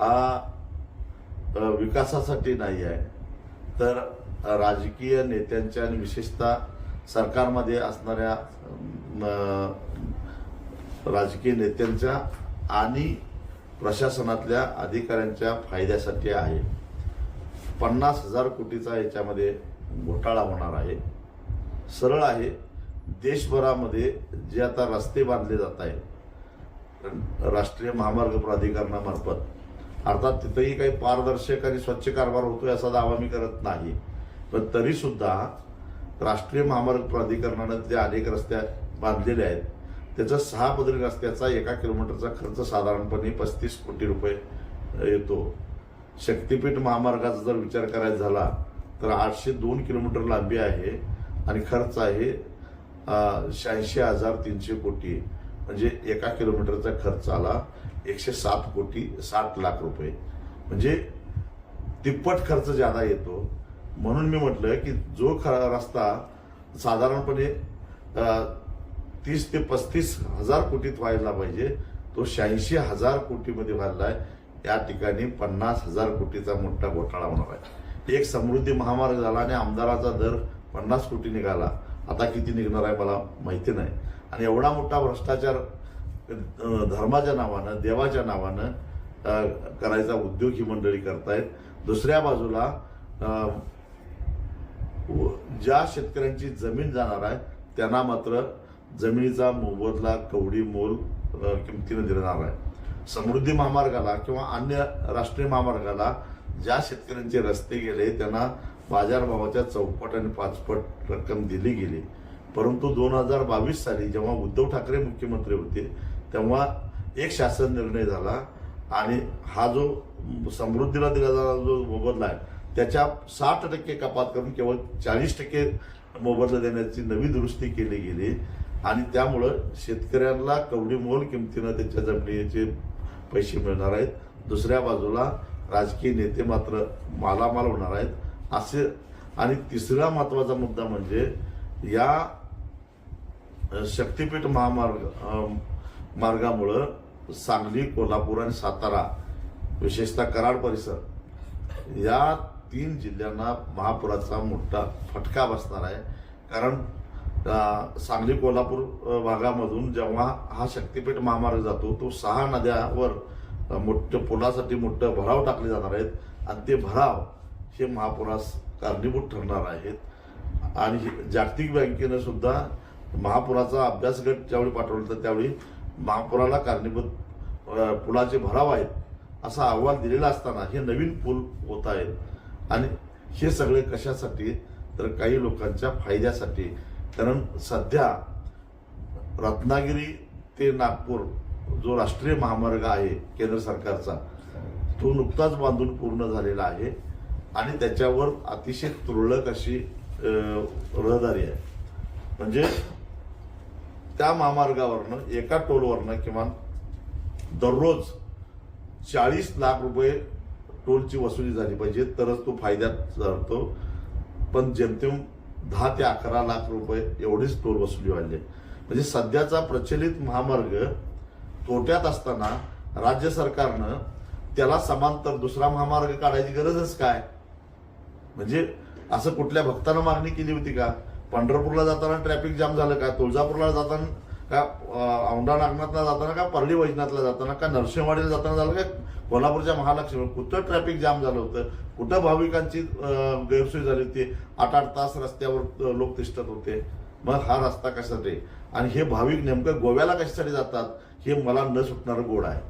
हा विकासासाठी नाही आहे. तर राजकीय नेत्यांच्या आणि विशेषतः सरकारमध्ये असणाऱ्या राजकीय नेत्यांच्या आणि प्रशासनातल्या अधिकाऱ्यांच्या फायद्यासाठी आहे. पन्नास हजार कोटीचा याच्यामध्ये घोटाळा होणार आहे. सरळ आहे. देशभरामध्ये जे आता रस्ते बांधले जात आहेत राष्ट्रीय महामार्ग प्राधिकरणामार्फत अर्थात तिथंही काही पारदर्शक आणि स्वच्छ कारभार होतोय असा दावा मी करत नाही. पण तरी सुद्धा राष्ट्रीय महामार्ग प्राधिकरणानं जे अनेक रस्ते बांधलेले आहेत. त्याचा सहा पदरी रस्त्याचा एका किलोमीटरचा खर्च साधारणपणे पस्तीस कोटी रुपये येतो. शक्तीपीठ महामार्गाचा जर विचार करायचा झाला तर आठशे दोन किलोमीटर लांबी आहे आणि खर्च आहे शहाऐंशी हजार तीनशे कोटी. म्हणजे एका किलोमीटरचा खर्च आला एकशे सात कोटी साठ लाख रुपये. म्हणजे तिप्पट खर्च ज्यादा येतो. म्हणून मी म्हटलं की जो खरा रस्ता साधारणपणे तीस ते पस्तीस हजार कोटीत व्हायला पाहिजे तो शहाऐंशी हजार कोटीमध्ये व्हायला आहे. या ठिकाणी पन्नास हजार कोटीचा मोठा घोटाळा होणार आहे. एक समृद्धी महामार्ग झाला आणि आमदाराचा दर पन्नास कोटी निघाला. आता किती निघणार आहे मला माहिती नाही. आणि एवढा मोठा भ्रष्टाचार धर्माच्या नावानं देवाच्या नावानं करायचा उद्योग ही मंडळी करतायत. दुसऱ्या बाजूला व- ज्या शेतकऱ्यांची जमीन जाणार आहे त्यांना मात्र जमिनीचा मोबदला कवडी मोल किमतीनं देणार आहे. समृद्धी महामार्गाला किंवा अन्य राष्ट्रीय महामार्गाला ज्या शेतकऱ्यांचे रस्ते गेले त्यांना बाजारभावाच्या चौपट आणि पाचपट रक्कम दिली गेली. परंतु दोन हजार बावीस साली जेव्हा उद्धव ठाकरे मुख्यमंत्री होते तेव्हा एक शासन निर्णय झाला आणि हा जो समृद्धीला दिला जाणारा जो मोबदला आहे त्याच्या साठ टक्के कपात करून केवळ चाळीस टक्के मोबदला देण्याची नवी दुरुस्ती केली गेली. आणि त्यामुळं शेतकऱ्यांना कवडी मोल किमतीनं त्यांच्या जमिनीचे पैसे मिळणार आहेत. दुसऱ्या बाजूला राजकीय नेते मात्र मालामाल होणार आहेत. असे आणि तिसरा महत्त्वाचा मुद्दा म्हणजे या शक्तीपीठ महामार्ग मार्गामुळं सांगली कोल्हापूर आणि सातारा विशेषतः कराड परिसर या तीन जिल्ह्यांना महापुराचा मोठा फटका बसणार आहे. कारण सांगली कोल्हापूर भागामधून जेव्हा हा शक्तीपीठ महामार्ग जातो तो सहा नद्यावर मोठं पुलासाठी मोठं भराव टाकले जाणार आहेत. आणि ते भराव हे महापुरास कारणीभूत ठरणार आहेत. आणि हे- जागतिक बँकेनं सुद्धा महापुराचा अभ्यास गट ज्यावेळी पाठवला तर त्यावेळी महापुराला कारणीभूत पुलाचे भराव आहेत असा अहवाल दिलेला असताना हे नवीन पूल होत आहेत. आणि हे सगळे कशासाठी? तर काही लोकांच्या फायद्यासाठी. कारण सध्या रत्नागिरी ते नागपूर जो राष्ट्रीय महामार्ग आहे केंद्र सरकारचा तो नुकताच बांधून पूर्ण झालेला आहे. आणि त्याच्यावर अतिशय तुरळक अशी रहदारी आहे. म्हणजे त्या महामार्गावरनं एका टोलवरनं किमान दररोज चाळीस लाख रुपये टोलची वसुली झाली पाहिजे तरच तो फायद्यात ठरतो पण जेमतेम दहा ते अकरा लाख रुपये एवढीच टोल वसुली वाढली म्हणजे सध्याचा प्रचलित महामार्ग तोट्यात असताना राज्य सरकारनं त्याला समांतर दुसरा महामार्ग काढायची गरजच काय? म्हणजे असं कुठल्या भक्तानं मागणी केली होती का? पंढरपूरला जाताना ट्रॅफिक जाम झालं का? तुळजापूरला जाताना का औंढा नागनाथला जाताना का परळी वैजनाथला जाताना का नरसिंहवाडीला जाताना झालं का? कोल्हापूरच्या महालक्ष्मी कुठं ट्रॅफिक जाम झालं होतं? कुठं भाविकांची गैरसोय झाली होती? आठ आठ तास रस्त्यावर लोक तिष्ठत होते. मग हा रस्ता कशासाठी? आणि हे भाविक नेमकं गोव्याला कशासाठी जातात? हे मला न सुटणारं गोड आहे.